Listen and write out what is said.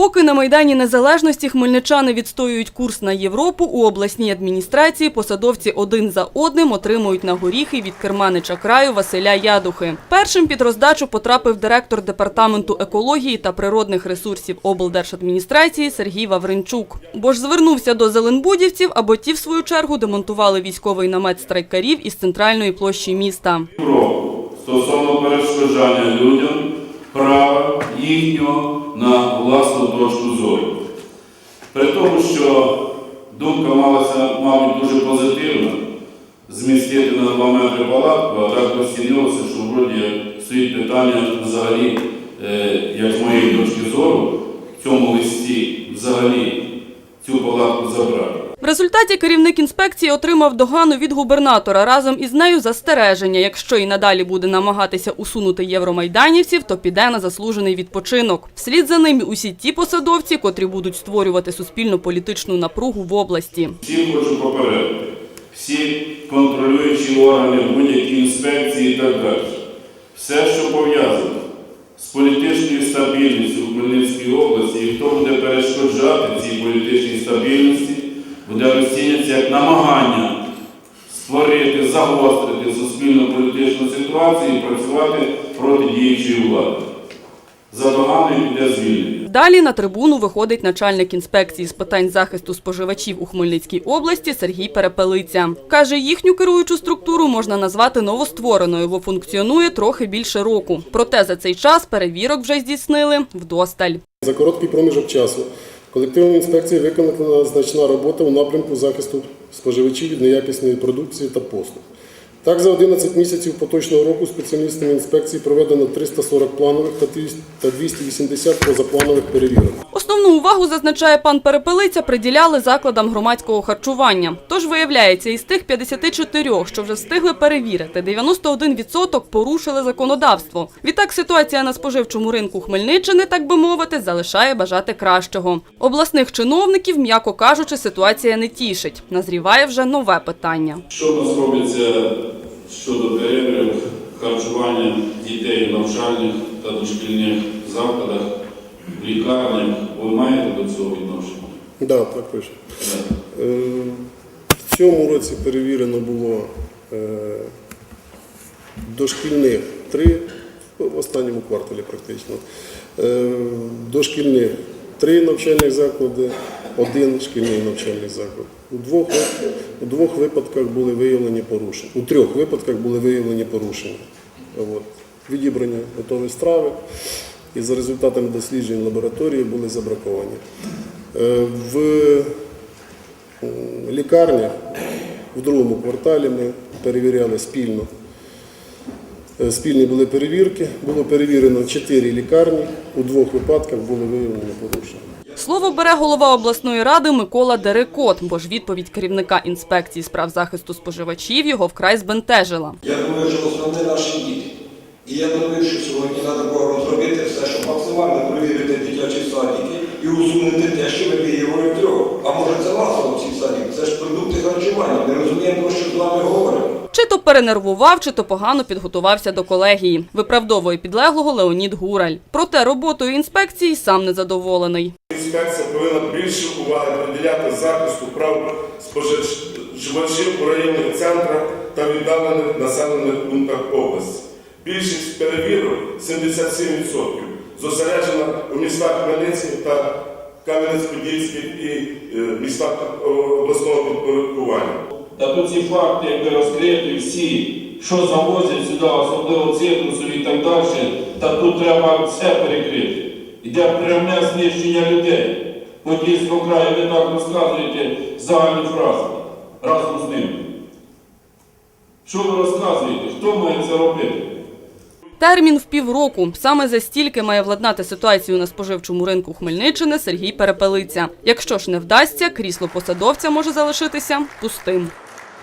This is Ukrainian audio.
Поки на Майдані Незалежності хмельничани відстоюють курс на Європу, у обласній адміністрації посадовці один за одним отримують на горіхи від керманича краю Василя Ядухи. Першим під роздачу потрапив директор департаменту екології та природних ресурсів облдержадміністрації Сергій Вавринчук. Бо ж звернувся до зеленбудівців, або ті, в свою чергу, демонтували військовий намет страйкарів із центральної площі міста. Європу стосовно перешкоджання людям права їхнього на власну точку зору. При тому, що думка малася, мабуть, дуже позитивна, змістити на 2 метри палатку, а так розцінилося, що вроді стоїть питання взагалі, е, як з моєї точки зору, в цьому листі взагалі цю палатку результаті керівник інспекції отримав догану від губернатора разом із нею застереження. Якщо і надалі буде намагатися усунути євромайданівців, то піде на заслужений відпочинок. Вслід за ним усі ті посадовці, котрі будуть створювати суспільно-політичну напругу в області. Всім хочу попередити, всі контролюючі органи, будь-які інспекції і так далі. Все, що пов'язано з політичною стабільністю в Хмельницькій області, і хто буде перешкоджати цій політичній стабільності, буде розцінятися як намагання створити, загострити суспільно-політичну ситуацію і працювати проти діючої влади. За піде звільнення. Далі на трибуну виходить начальник інспекції з питань захисту споживачів у Хмельницькій області Сергій Перепелиця. Каже, їхню керуючу структуру можна назвати новоствореною, бо функціонує трохи більше року. Проте за цей час перевірок вже здійснили вдосталь. За короткий проміжок часу колективом інспекції виконана значна робота у напрямку захисту споживачів від неякісної продукції та послуг. Так, за 11 місяців поточного року спеціалістами інспекції проведено 340 планових та 200 та 280 позапланових перевірок. Основну увагу, зазначає пан Перепелиця, приділяли закладам громадського харчування. Тож, виявляється, із тих 54, що вже встигли перевірити, 91% порушили законодавство. Відтак ситуація на споживчому ринку Хмельниччини, так би мовити, залишає бажати кращого. Обласних чиновників, м'яко кажучи, ситуація не тішить. Назріває вже нове питання. Що в нас робиться щодо перебірок харчування дітей в навчальних та дошкільних закладах, в лікарнях? Ви маєте до цього відношення? Да, так пише. Так. Е, В цьому році перевірено було е, дошкільних три, в останньому кварталі практично. Е, Дошкільних три навчальних заклади, один шкільний навчальний заклад. У двох, у двох випадках були виявлені порушення. У трьох випадках були виявлені порушення. От. Відібрані готові страви і за результатами досліджень лабораторії були забраковані. Е, В лікарнях в другому кварталі ми перевіряли спільно. Е, Спільні були перевірки. Було перевірено чотири лікарні. У двох випадках були виявлені порушення. Слово бере голова обласної ради Микола Дерекот, бо ж відповідь керівника інспекції справ захисту споживачів його вкрай збентежила. Я думаю, що основне наші діти. І я думаю, що сьогодні треба розробити все, щоб максимально перевірити дитячі садики і усунути те, що ми виявили трьох. А може це масово ці садики? Це ж продукти харчування. Ми розуміємо, про що з вами говоримо. Перенервував, чи то погано підготувався до колегії. Виправдовує підлеглого Леонід Гураль. Проте роботою інспекції сам незадоволений. Інспекція повинна більше уваги приділяти захисту прав споживачів у районних центрах та віддалених населених пунктах області. Більшість перевірок 77% зосереджена у містах Хмельницьких та Кам'янець-Подільських і е, містах е, обласного підпорядкування. Та тут ці факти, якби розкриті всі, що завозять сюди, особливо цитрусові і так далі, та тут треба все перекрити. Іде пряме знищення людей. По Подільському краю ви так розказуєте загальні фрази разом з ними. Що ви розказуєте? Хто має це робити? Термін в півроку. Саме за стільки має владнати ситуацію на споживчому ринку Хмельниччини Сергій Перепелиця. Якщо ж не вдасться, крісло посадовця може залишитися пустим.